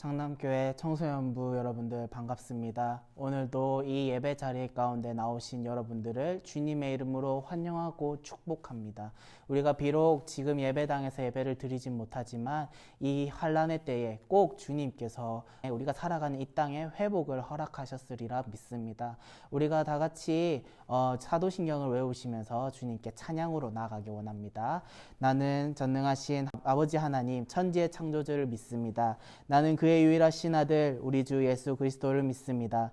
장남교회 청소년부 여러분들 반갑습니다. 오늘도 이 예배 자리 가운데 나오신 여러분들을 주님의 이름으로 환영하고 축복합니다. 우리가 비록 지금 예배당에서 예배를 드리진 못하지만 이 환란의 때에 꼭 주님께서 우리가 살아가는 이 땅에 회복을 허락하셨으리라 믿습니다. 우리가 다 같이 어, 사도신경을 외우시면서 주님께 찬양으로 나아가기 원합니다. 나는 전능하신 아버지 하나님 천지의 창조주를 믿습니다. 나는 그의 유일하신 아들 우리 주 예수 그리스도를 믿습니다.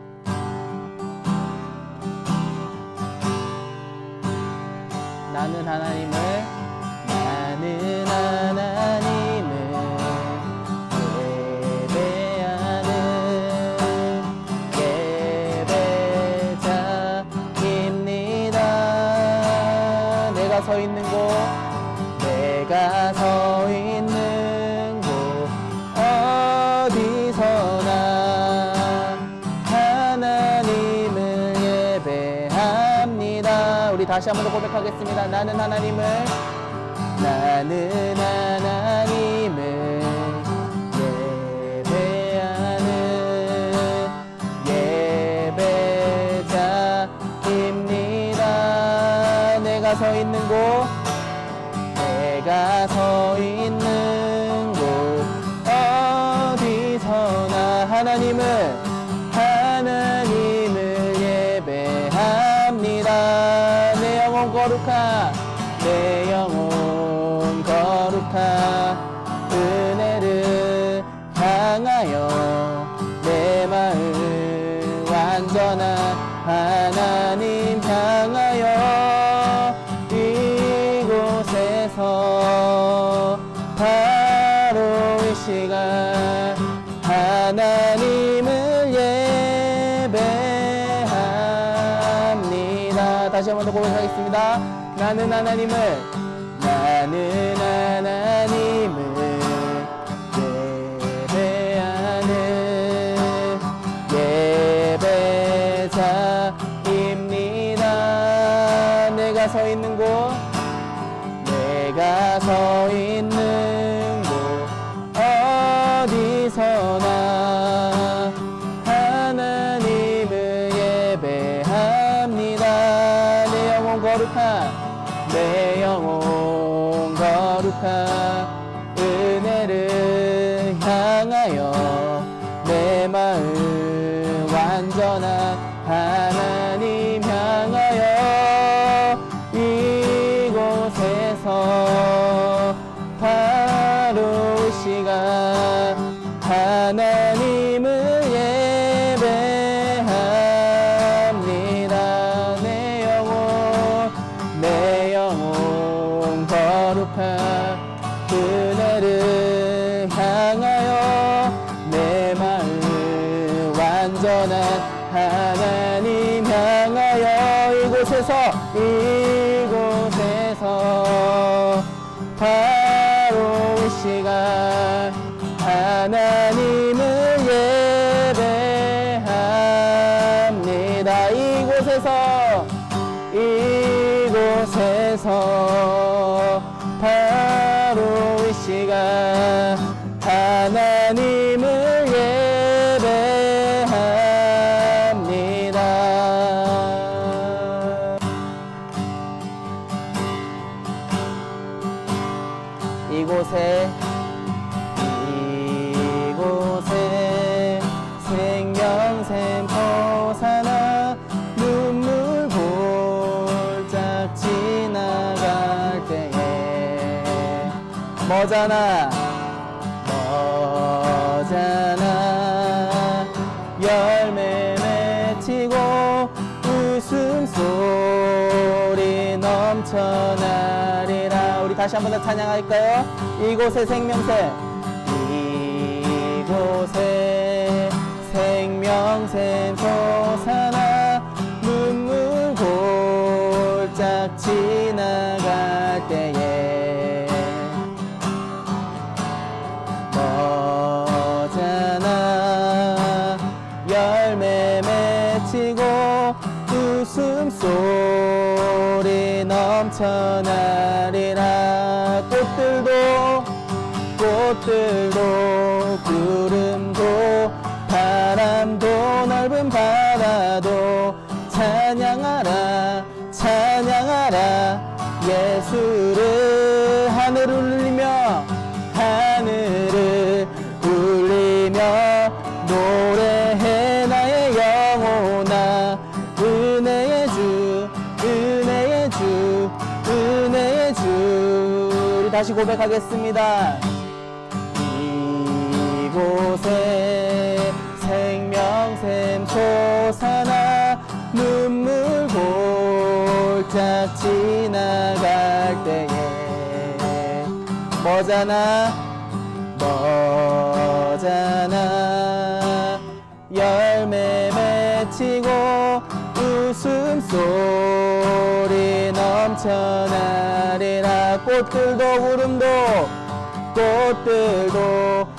나는 하나님을 나는 하나님을 나는 하나님을 고백하겠습니다. 나는 하나님을 나는 하나님을 하나 이곳에 이곳에 생명샘 호사나 눈물 볼짝 지나갈 때에. 뭐잖아 다시 한 번 더 찬양할까요? 이곳의 생명새 이곳에 생명새 솟아나 눈물 골짝 지나갈 때에 너잖아 열매 맺히고 웃음소리 넘쳐나리 들도 구름도 바람도 넓은 바다도 찬양하라 찬양하라. 예수를 하늘을 울리며 하늘을 울리며 노래해 나의 영혼아. 은혜의 주 은혜의 주 은혜의 주. 우리 다시 고백하겠습니다 지나갈 때에 뭐잖아 뭐잖아. 열매 맺히고 웃음소리 넘쳐나리라. 꽃들도 구름도 꽃들도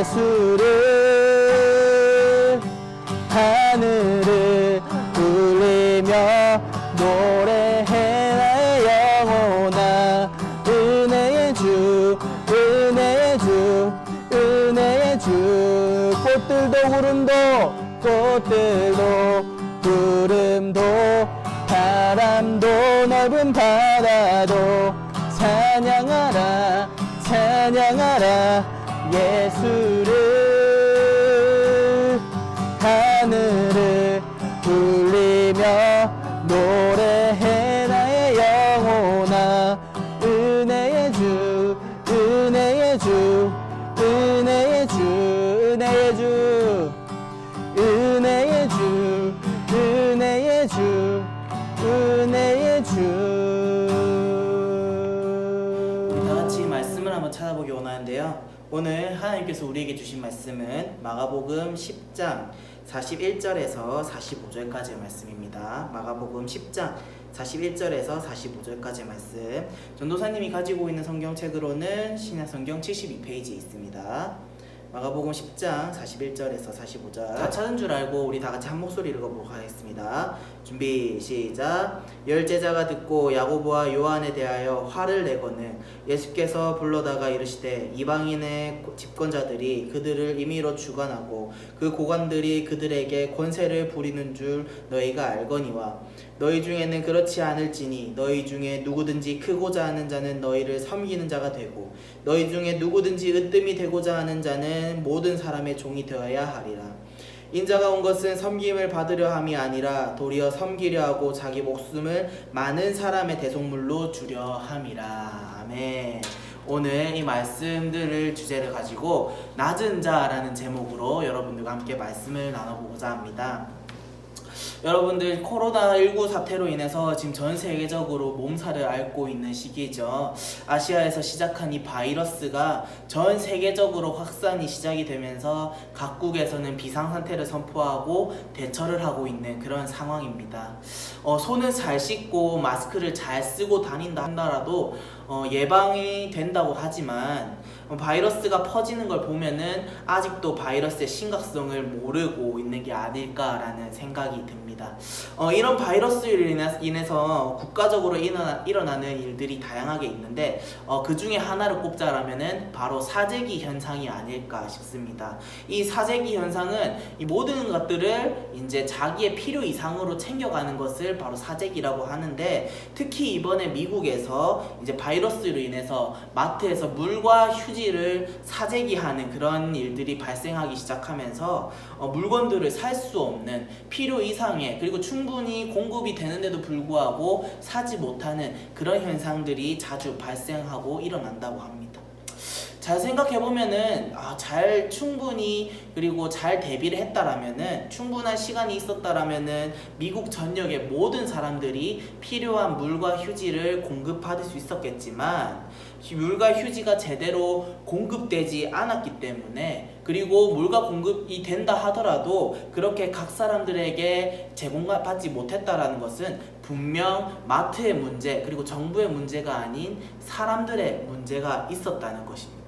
예수를 하늘을 울리며 노래해 나의 영혼아. 은혜의 주 은혜의 주 은혜의 주. 꽃들도 구름도 꽃들도 구름도 바람도 넓은 바다도 찬양하라 찬양하라 예수 말씀은 마가복음 10장 41절에서 45절까지의 말씀입니다. 마가복음 10장 41절에서 45절까지의 말씀. 전도사님이 가지고 있는 성경책으로는 신약성경 72페이지에 있습니다. 마가복음 10장 41절에서 45절 다 찾은 줄 알고 우리 다 같이 한 목소리 읽어보도록 하겠습니다. 준비 시작. 열 제자가 듣고 야고보와 요한에 대하여 화를 내거늘 예수께서 불러다가 이르시되 이방인의 집권자들이 그들을 임의로 주관하고 그 고관들이 그들에게 권세를 부리는 줄 너희가 알거니와 너희 중에는 그렇지 않을지니 너희 중에 누구든지 크고자 하는 자는 너희를 섬기는 자가 되고 너희 중에 누구든지 으뜸이 되고자 하는 자는 모든 사람의 종이 되어야 하리라. 인자가 온 것은 섬김을 받으려 함이 아니라 도리어 섬기려 하고 자기 목숨을 많은 사람의 대속물로 주려 함이라. 아멘. 오늘 이 말씀들을 주제를 가지고 낮은 자라는 제목으로 여러분들과 함께 말씀을 나눠보고자 합니다. 여러분들 코로나19 사태로 인해서 지금 전 세계적으로 몸살을 앓고 있는 시기죠. 아시아에서 시작한 이 바이러스가 전 세계적으로 확산이 시작이 되면서 각국에서는 비상 상태를 선포하고 대처를 하고 있는 그런 상황입니다. 어, 손을 잘 씻고 마스크를 잘 쓰고 다닌다 한다라도 어, 예방이 된다고 하지만 어, 바이러스가 퍼지는 걸 보면은 아직도 바이러스의 심각성을 모르고 있는 게 아닐까라는 생각이 듭니다. 어, 이런 바이러스로 인해- 인해서 국가적으로 일어나, 일어나 는 일들이 다양하게 있는데 어, 그 중에 하나를 꼽자라면은 바로 사재기 현상이 아닐까 싶습니다. 이 사재기 현상은 이 모든 것들을 이제 자기의 필요 이상으로 챙겨가는 것을 바로 사재기라고 하는데 특히 이번에 미국에서 이제 바이러스로 인해서 마트에서 물과 휴지를 사재기하는 그런 일들이 발생하기 시작하면서 어, 물건들을 살 수 없는 필요 이상의 그리고 충분히 공급이 되는데도 불구하고 사지 못하는 그런 현상들이 자주 발생하고 일어난다고 합니다. 잘 생각해 보면은 아, 잘 충분히 그리고 잘 대비를 했다라면은 충분한 시간이 있었다라면은 미국 전역의 모든 사람들이 필요한 물과 휴지를 공급받을 수 있었겠지만 이 물과 휴지가 제대로 공급되지 않았기 때문에 그리고 물과 공급이 된다 하더라도 그렇게 각 사람들에게 제공받지 못했다라는 것은 분명 마트의 문제 그리고 정부의 문제가 아닌 사람들의 문제가 있었다는 것입니다.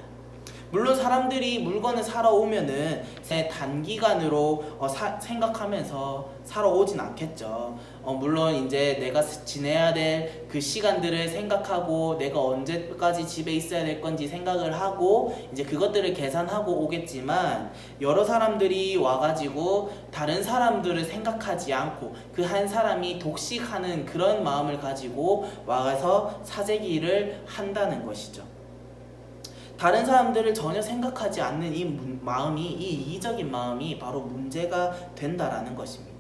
물론 사람들이 물건을 사러 오면은 새 단기간으로 어, 사- 생각하면서 사러 오진 않겠죠. 어, 물론 이제 내가 스- 지내야 될 그 시간들을 생각하고 내가 언제까지 집에 있어야 될 건지 생각을 하고 이제 그것들을 계산하고 오겠지만 여러 사람들이 와가지고 다른 사람들을 생각하지 않고 그 한 사람이 독식하는 그런 마음을 가지고 와서 사재기를 한다는 것이죠. 다른 사람들을 전혀 생각하지 않는 이 문- 마음이 이 이기적인 마음이 바로 문제가 된다라는 것입니다.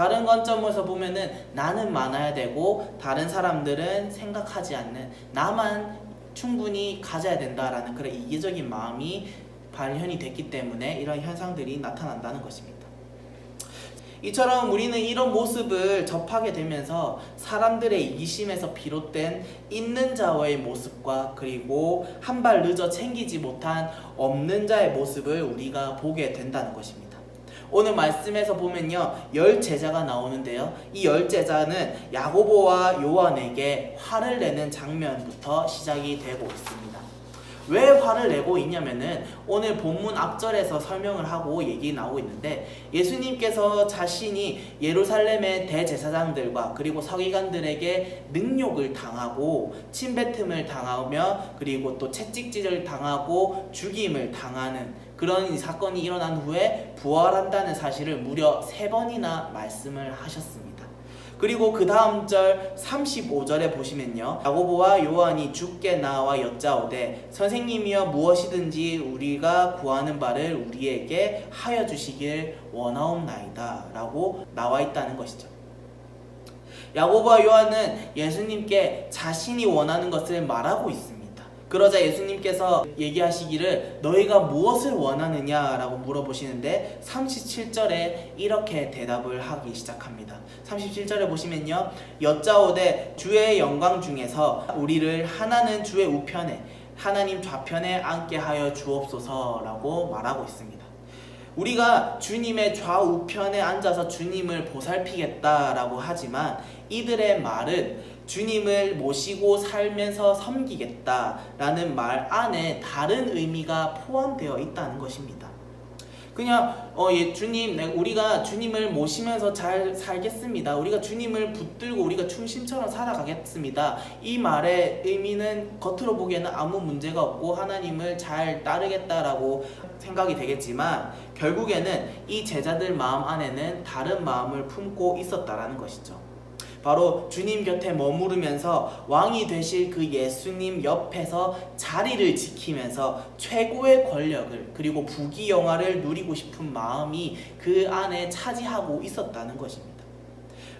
다른 관점에서 보면은 나는 많아야 되고 다른 사람들은 생각하지 않는 나만 충분히 가져야 된다라는 그런 이기적인 마음이 발현이 됐기 때문에 이런 현상들이 나타난다는 것입니다. 이처럼 우리는 이런 모습을 접하게 되면서 사람들의 이기심에서 비롯된 있는 자와의 모습과 그리고 한 발 늦어 챙기지 못한 없는 자의 모습을 우리가 보게 된다는 것입니다. 오늘 말씀에서 보면요 열 제자가 나오는데요 이 열 제자는 야고보와 요한에게 화를 내는 장면부터 시작이 되고 있습니다. 왜 화를 내고 있냐면은 오늘 본문 앞절에서 설명을 하고 얘기 나오고 있는데 예수님께서 자신이 예루살렘의 대제사장들과 그리고 서기관들에게 능욕을 당하고 침뱉음을 당하며 그리고 또 채찍질을 당하고 죽임을 당하는 그런 사건이 일어난 후에 부활한다는 사실을 무려 세 번이나 말씀을 하셨습니다. 그리고 그 다음 절 35절에 보시면요. 야고보와 요한이 죽게 나와 여짜오되 선생님이여 무엇이든지 우리가 구하는 바를 우리에게 하여 주시길 원하옵나이다 라고 나와 있다는 것이죠. 야고보와 요한은 예수님께 자신이 원하는 것을 말하고 있습니다. 그러자 예수님께서 얘기하시기를 너희가 무엇을 원하느냐라고 물어보시는데 37절에 이렇게 대답을 하기 시작합니다. 37절에 보시면요. 여짜오되 주의 영광 중에서 우리를 하나는 주의 우편에 하나님 좌편에 앉게 하여 주옵소서라고 말하고 있습니다. 우리가 주님의 좌우편에 앉아서 주님을 보살피겠다라고 하지만 이들의 말은 주님을 모시고 살면서 섬기겠다라는 말 안에 다른 의미가 포함되어 있다는 것입니다. 그냥 어, 예, 주님, 네, 우리가 주님을 모시면서 잘 살겠습니다. 우리가 주님을 붙들고 우리가 충심처럼 살아가겠습니다. 이 말의 의미는 겉으로 보기에는 아무 문제가 없고 하나님을 잘 따르겠다라고 생각이 되겠지만 결국에는 이 제자들 마음 안에는 다른 마음을 품고 있었다라는 것이죠. 바로 주님 곁에 머무르면서 왕이 되실 그 예수님 옆에서 자리를 지키면서 최고의 권력을 그리고 부귀영화를 누리고 싶은 마음이 그 안에 차지하고 있었다는 것입니다.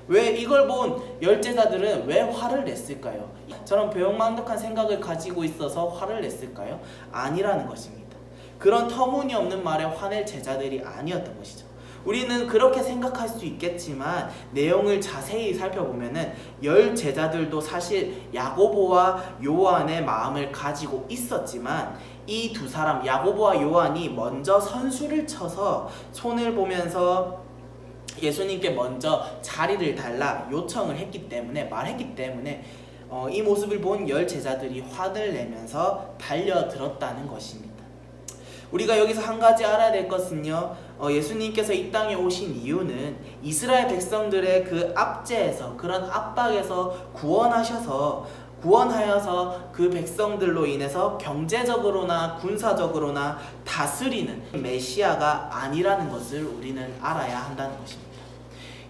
왜 이걸 본 열제자들은 왜 화를 냈을까요? 저런 배용만덕한 생각을 가지고 있어서 화를 냈을까요? 아니라는 것입니다. 그런 터무니없는 말에 화낼 제자들이 아니었던 것이죠. 우리는 그렇게 생각할 수 있겠지만 내용을 자세히 살펴보면은 열 제자들도 사실 야고보와 요한의 마음을 가지고 있었지만 이 두 사람 야고보와 요한이 먼저 선수를 쳐서 손을 보면서 예수님께 먼저 자리를 달라 요청을 했기 때문에 말했기 때문에 어, 이 모습을 본 열 제자들이 화를 내면서 달려들었다는 것입니다. 우리가 여기서 한 가지 알아야 될 것은요. 어, 예수님께서 이 땅에 오신 이유는 이스라엘 백성들의 그 압제에서 그런 압박에서 구원하셔서 구원하여서 그 백성들로 인해서 경제적으로나 군사적으로나 다스리는 메시아가 아니라는 것을 우리는 알아야 한다는 것입니다.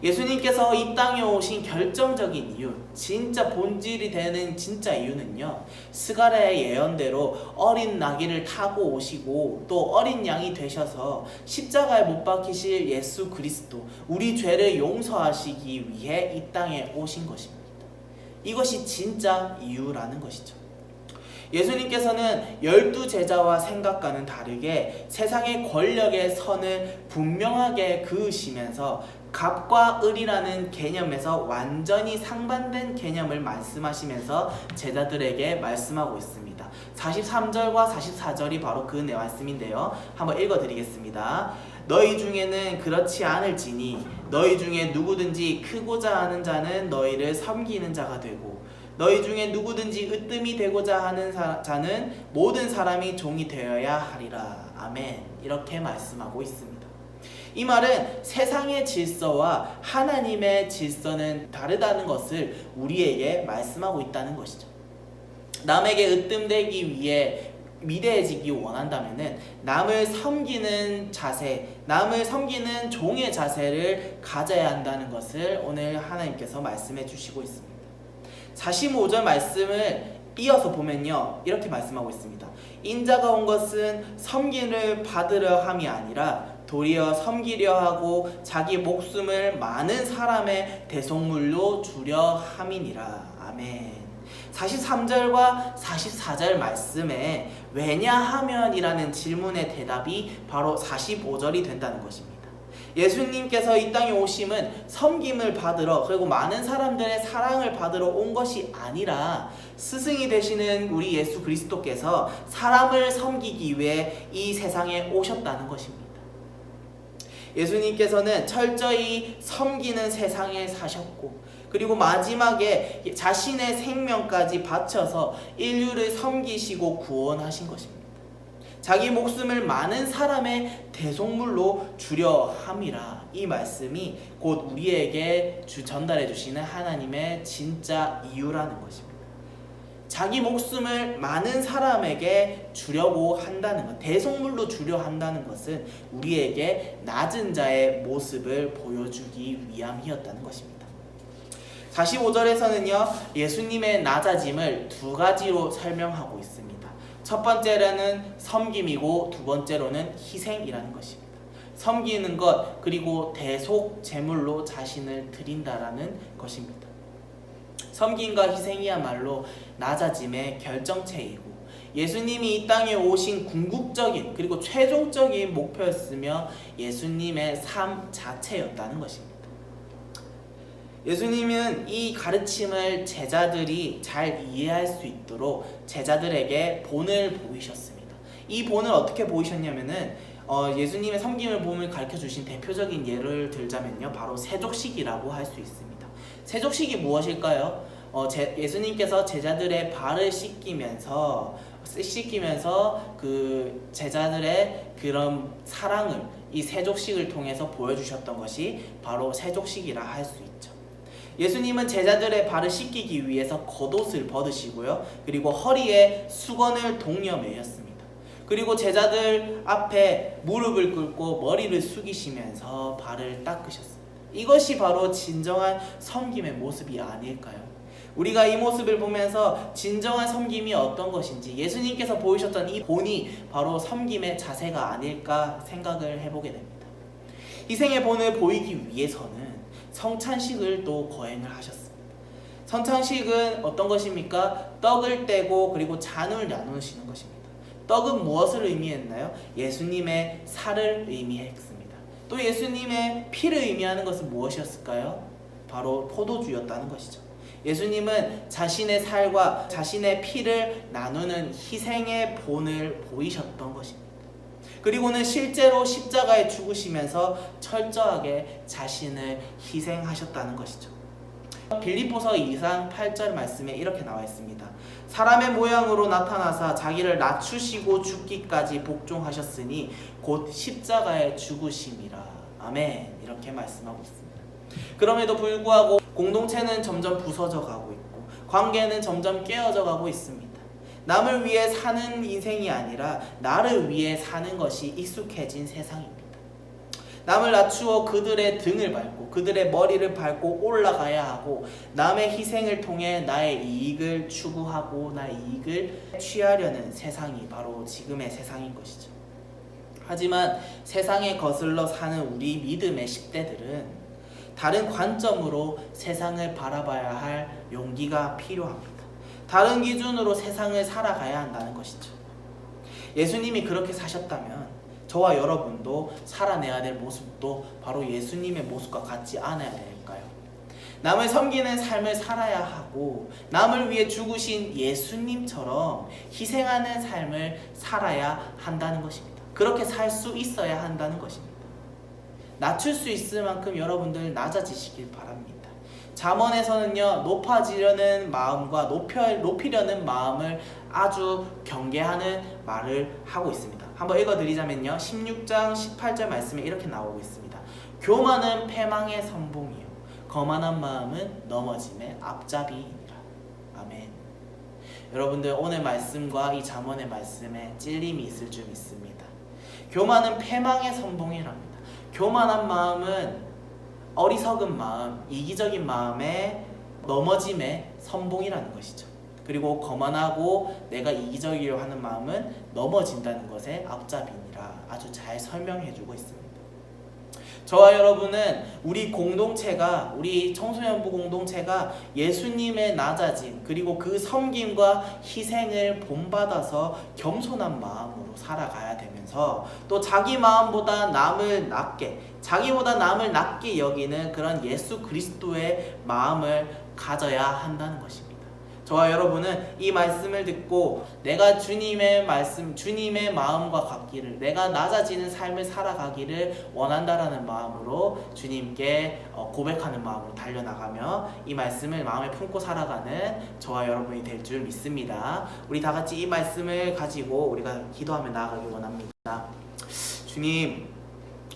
예수님께서 이 땅에 오신 결정적인 이유, 진짜 본질이 되는 진짜 이유는요. 스가랴의 예언대로 어린 나귀를 타고 오시고 또 어린 양이 되셔서 십자가에 못 박히실 예수 그리스도, 우리 죄를 용서하시기 위해 이 땅에 오신 것입니다. 이것이 진짜 이유라는 것이죠. 예수님께서는 열두 제자와 생각과는 다르게 세상의 권력의 선을 분명하게 그으시면서 갑과 을이라는 개념에서 완전히 상반된 개념을 말씀하시면서 제자들에게 말씀하고 있습니다. 43절과 44절이 바로 그 내 말씀인데요. 한번 읽어드리겠습니다. 너희 중에는 그렇지 않을지니 너희 중에 누구든지 크고자 하는 자는 너희를 섬기는 자가 되고 너희 중에 누구든지 으뜸이 되고자 하는 사- 자는 모든 사람이 종이 되어야 하리라. 아멘. 이렇게 말씀하고 있습니다. 이 말은 세상의 질서와 하나님의 질서는 다르다는 것을 우리에게 말씀하고 있다는 것이죠. 남에게 으뜸되기 위해 위대해지기 원한다면은 남을 섬기는 자세, 남을 섬기는 종의 자세를 가져야 한다는 것을 오늘 하나님께서 말씀해 주시고 있습니다. 45절 말씀을 이어서 보면요. 이렇게 말씀하고 있습니다. 인자가 온 것은 섬기를 받으려 함이 아니라 도리어 섬기려 하고 자기 목숨을 많은 사람의 대속물로 주려 함이니라. 아멘. 43절과 44절 말씀에 왜냐하면이라는 질문의 대답이 바로 45절이 된다는 것입니다. 예수님께서 이 땅에 오심은 섬김을 받으러 그리고 많은 사람들의 사랑을 받으러 온 것이 아니라 스승이 되시는 우리 예수 그리스도께서 사람을 섬기기 위해 이 세상에 오셨다는 것입니다. 예수님께서는 철저히 섬기는 세상에 사셨고 그리고 마지막에 자신의 생명까지 바쳐서 인류를 섬기시고 구원하신 것입니다. 자기 목숨을 많은 사람의 대속물로 주려 함이라 이 말씀이 곧 우리에게 주 전달해 주시는 하나님의 진짜 이유라는 것입니다. 자기 목숨을 많은 사람에게 주려고 한다는 것, 대속물로 주려 한다는 것은 우리에게 낮은 자의 모습을 보여주기 위함이었다는 것입니다. 45절에서는요, 예수님의 낮아짐을 두 가지로 설명하고 있습니다. 첫 번째로는 섬김이고 두 번째로는 희생이라는 것입니다. 섬기는 것 그리고 대속 제물로 자신을 드린다라는 것입니다. 섬김과 희생이야말로 낮아짐의 결정체이고 예수님이 이 땅에 오신 궁극적인 그리고 최종적인 목표였으며 예수님의 삶 자체였다는 것입니다. 예수님은 이 가르침을 제자들이 잘 이해할 수 있도록 제자들에게 본을 보이셨습니다. 이 본을 어떻게 보이셨냐면은 어, 예수님의 섬김을 본을 가르쳐 주신 대표적인 예를 들자면요, 바로 세족식이라고 할 수 있습니다. 세족식이 무엇일까요? 어, 제, 예수님께서 제자들의 발을 씻기면서 씻기면서 그 제자들의 그런 사랑을 이 세족식을 통해서 보여주셨던 것이 바로 세족식이라 할 수 있죠. 예수님은 제자들의 발을 씻기기 위해서 겉옷을 벗으시고요. 그리고 허리에 수건을 동여 매였습니다. 그리고 제자들 앞에 무릎을 꿇고 머리를 숙이시면서 발을 닦으셨습니다. 이것이 바로 진정한 섬김의 모습이 아닐까요? 우리가 이 모습을 보면서 진정한 섬김이 어떤 것인지 예수님께서 보이셨던 이 본이 바로 섬김의 자세가 아닐까 생각을 해보게 됩니다. 희생의 본을 보이기 위해서는 성찬식을 또 거행을 하셨습니다. 성찬식은 어떤 것입니까? 떡을 떼고 그리고 잔을 나누시는 것입니다. 떡은 무엇을 의미했나요? 예수님의 살을 의미했습니다. 또 예수님의 피를 의미하는 것은 무엇이었을까요? 바로 포도주였다는 것이죠. 예수님은 자신의 살과 자신의 피를 나누는 희생의 본을 보이셨던 것입니다. 그리고는 실제로 십자가에 죽으시면서 철저하게 자신을 희생하셨다는 것이죠. 빌립보서 2장 8절 말씀에 이렇게 나와 있습니다. 사람의 모양으로 나타나사 자기를 낮추시고 죽기까지 복종하셨으니 곧 십자가에 죽으심이라. 아멘. 이렇게 말씀하고 있습니다. 그럼에도 불구하고 공동체는 점점 부서져 가고 있고 관계는 점점 깨어져 가고 있습니다. 남을 위해 사는 인생이 아니라 나를 위해 사는 것이 익숙해진 세상입니다. 남을 낮추어 그들의 등을 밟고 그들의 머리를 밟고 올라가야 하고 남의 희생을 통해 나의 이익을 추구하고 나의 이익을 취하려는 세상이 바로 지금의 세상인 것이죠. 하지만 세상에 거슬러 사는 우리 믿음의 10대들은 다른 관점으로 세상을 바라봐야 할 용기가 필요합니다. 다른 기준으로 세상을 살아가야 한다는 것이죠. 예수님이 그렇게 사셨다면 저와 여러분도 살아내야 될 모습도 바로 예수님의 모습과 같지 않아야 될까요? 남을 섬기는 삶을 살아야 하고 남을 위해 죽으신 예수님처럼 희생하는 삶을 살아야 한다는 것입니다. 그렇게 살 수 있어야 한다는 것입니다. 낮출 수 있을 만큼 여러분들 낮아지시길 바랍니다. 잠언에서는요 높아지려는 마음과 높여, 높이려는 마음을 아주 경계하는 말을 하고 있습니다. 한번 읽어드리자면요 16장 18절 말씀에 이렇게 나오고 있습니다. 교만은 패망의 선봉이요 거만한 마음은 넘어짐의 앞잡이니라. 아멘. 여러분들 오늘 말씀과 이 잠언의 말씀에 찔림이 있을 줄 믿습니다. 교만은 패망의 선봉이랍니다. 교만한 마음은 어리석은 마음, 이기적인 마음의 넘어짐의 선봉이라는 것이죠. 그리고 거만하고 내가 이기적이려 하는 마음은 넘어진다는 것의 앞잡이니라 아주 잘 설명해주고 있습니다. 저와 여러분은 우리 공동체가 우리 청소년부 공동체가 예수님의 낮아짐 그리고 그 섬김과 희생을 본받아서 겸손한 마음으로 살아가야 되면서 또 자기 마음보다 남을 낮게 자기보다 남을 낮게 여기는 그런 예수 그리스도의 마음을 가져야 한다는 것입니다. 저와 여러분은 이 말씀을 듣고 내가 주님의 말씀, 주님의 마음과 같기를, 내가 낮아지는 삶을 살아가기를 원한다라는 마음으로 주님께 어, 고백하는 마음으로 달려나가며 이 말씀을 마음에 품고 살아가는 저와 여러분이 될 줄 믿습니다. 우리 다 같이 이 말씀을 가지고 우리가 기도하며 나아가기 원합니다. 주님,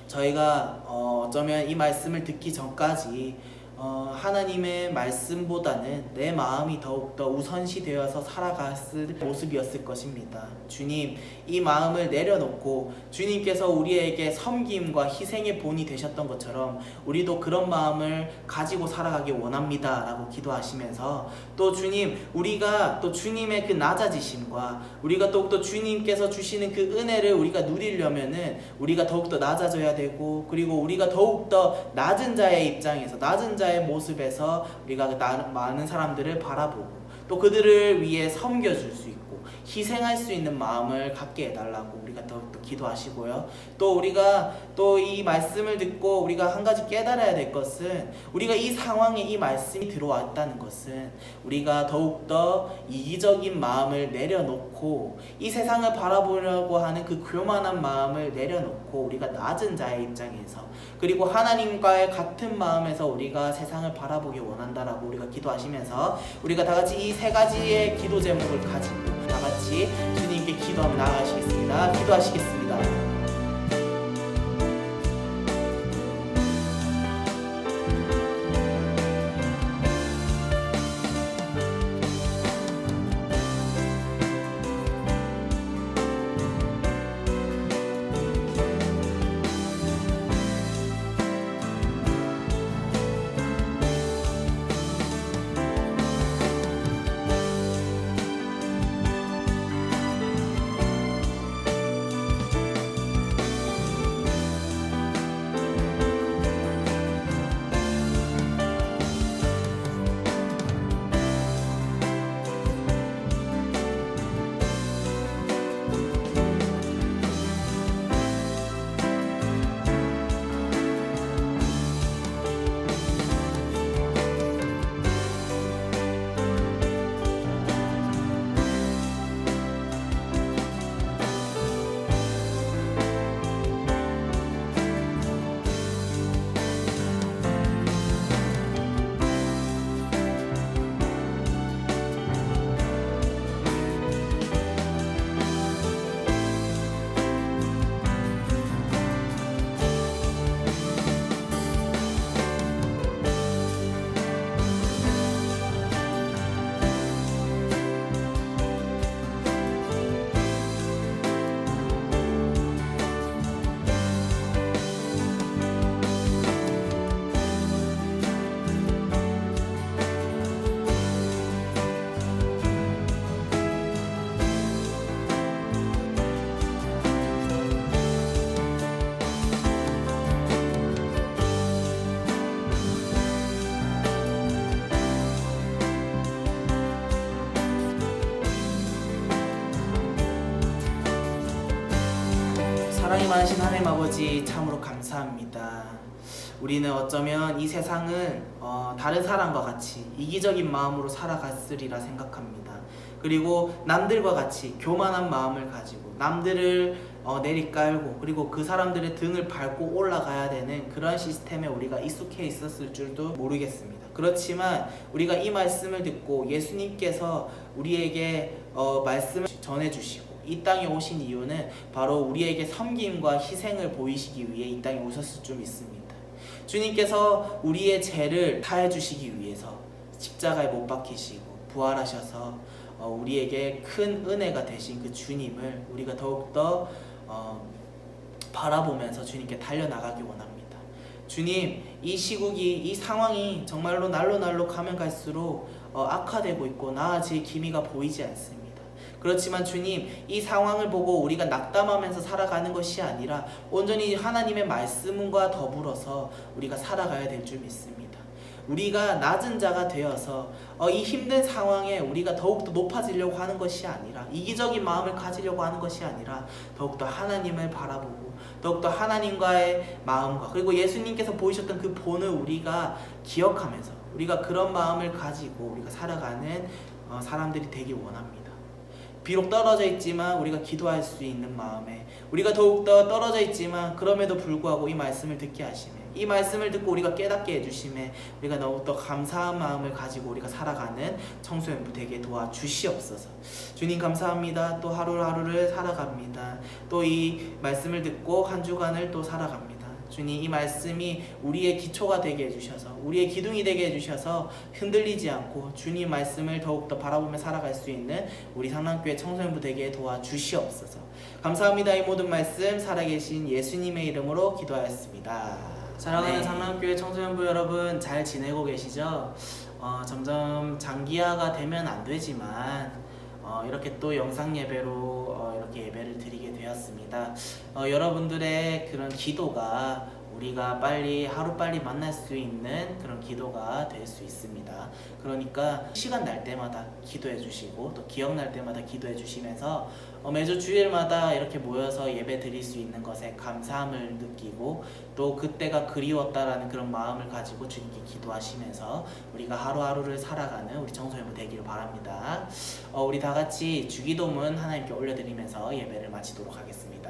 저희가 어, 어쩌면 이 말씀을 듣기 전까지 어, 하나님의 말씀보다는 내 마음이 더욱더 우선시 되어서 살아갔을 모습이었을 것입니다. 주님, 이 마음을 내려놓고 주님께서 우리에게 섬김과 희생의 본이 되셨던 것처럼 우리도 그런 마음을 가지고 살아가기 원합니다. 라고 기도하시면서 또 주님, 우리가 또 주님의 그 낮아지심과 우리가 더욱더 주님께서 주시는 그 은혜를 우리가 누리려면은 우리가 더욱더 낮아져야 되고 그리고 우리가 더욱더 낮은 자의 입장에서 낮은 자의 모습에서 우리가 많은 사람들을 바라보고 또 그들을 위해 섬겨줄 수 있고 희생할 수 있는 마음을 갖게 해달라고 우리가 더욱더 기도하시고요. 또 우리가 또 이 말씀을 듣고 우리가 한 가지 깨달아야 될 것은 우리가 이 상황에 이 말씀이 들어왔다는 것은 우리가 더욱더 이기적인 마음을 내려놓고 이 세상을 바라보려고 하는 그 교만한 마음을 내려놓고 우리가 낮은 자의 입장에서 그리고 하나님과의 같은 마음에서 우리가 세상을 바라보기 원한다라고 우리가 기도하시면서 우리가 다 같이 이 세 가지의 기도 제목을 가지고 다 같이 주님 께 기도하며 나아가시겠습니다. 기도하시겠습니다. 사랑이 많으신 하나님 아버지 참으로 감사합니다. 우리는 어쩌면 이 세상을 어, 다른 사람과 같이 이기적인 마음으로 살아갔으리라 생각합니다. 그리고 남들과 같이 교만한 마음을 가지고 남들을 어, 내리깔고 그리고 그 사람들의 등을 밟고 올라가야 되는 그런 시스템에 우리가 익숙해 있었을 줄도 모르겠습니다. 그렇지만 우리가 이 말씀을 듣고 예수님께서 우리에게 어, 말씀을 전해주시고 이 땅에 오신 이유는 바로 우리에게 섬김과 희생을 보이시기 위해 이 땅에 오셨을 줄 믿습니다. 주님께서 우리의 죄를 사해 주시기 위해서 십자가에 못 박히시고 부활하셔서 어, 우리에게 큰 은혜가 되신 그 주님을 우리가 더욱더 어, 바라보면서 주님께 달려나가기 원합니다. 주님, 이 시국이 이 상황이 정말로 날로 날로 가면 갈수록 어, 악화되고 있고 나아질 기미가 보이지 않습니다. 그렇지만 주님, 이 상황을 보고 우리가 낙담하면서 살아가는 것이 아니라 온전히 하나님의 말씀과 더불어서 우리가 살아가야 될 줄 믿습니다. 우리가 낮은 자가 되어서 어, 이 힘든 상황에 우리가 더욱더 높아지려고 하는 것이 아니라 이기적인 마음을 가지려고 하는 것이 아니라 더욱더 하나님을 바라보고 더욱더 하나님과의 마음과 그리고 예수님께서 보이셨던 그 본을 우리가 기억하면서 우리가 그런 마음을 가지고 우리가 살아가는 어, 사람들이 되기 원합니다. 비록 떨어져 있지만 우리가 기도할 수 있는 마음에 우리가 더욱더 떨어져 있지만 그럼에도 불구하고 이 말씀을 듣게 하시네 이 말씀을 듣고 우리가 깨닫게 해주심에 우리가 더욱더 감사한 마음을 가지고 우리가 살아가는 청소년부 되게 도와주시옵소서. 주님 감사합니다. 또 하루하루를 살아갑니다. 또 이 말씀을 듣고 한 주간을 또 살아갑니다 주님 이 말씀이 우리의 기초가 되게 해주셔서 우리의 기둥이 되게 해주셔서 흔들리지 않고 주님 말씀을 더욱더 바라보며 살아갈 수 있는 우리 상남교회 청소년부 되게 도와주시옵소서 감사합니다 이 모든 말씀 살아계신 예수님의 이름으로 기도하였습니다 사랑하는 네. 상남교회 청소년부 여러분 잘 지내고 계시죠? 어, 점점 장기화가 되면 안 되지만 어, 이렇게 또 영상 예배로 어, 이렇게 예배를 드리게 되었습니다. 어, 여러분들의 그런 기도가 우리가 빨리 하루 빨리 만날 수 있는 그런 기도가 될 수 있습니다. 그러니까 시간 날 때마다 기도해 주시고 또 기억 날 때마다 기도해 주시면서 어, 매주 주일마다 이렇게 모여서 예배 드릴 수 있는 것에 감사함을 느끼고 또 그때가 그리웠다라는 그런 마음을 가지고 주님께 기도하시면서 우리가 하루하루를 살아가는 우리 청소년부 되기를 바랍니다. 어, 우리 다 같이 주기도문 하나님께 올려드리면서 예배를 마치도록 하겠습니다.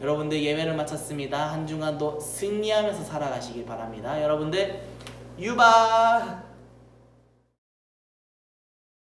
여러분들 예배를 마쳤습니다. 한 주간도 승리하면서 살아가시길 바랍니다. 여러분들 유바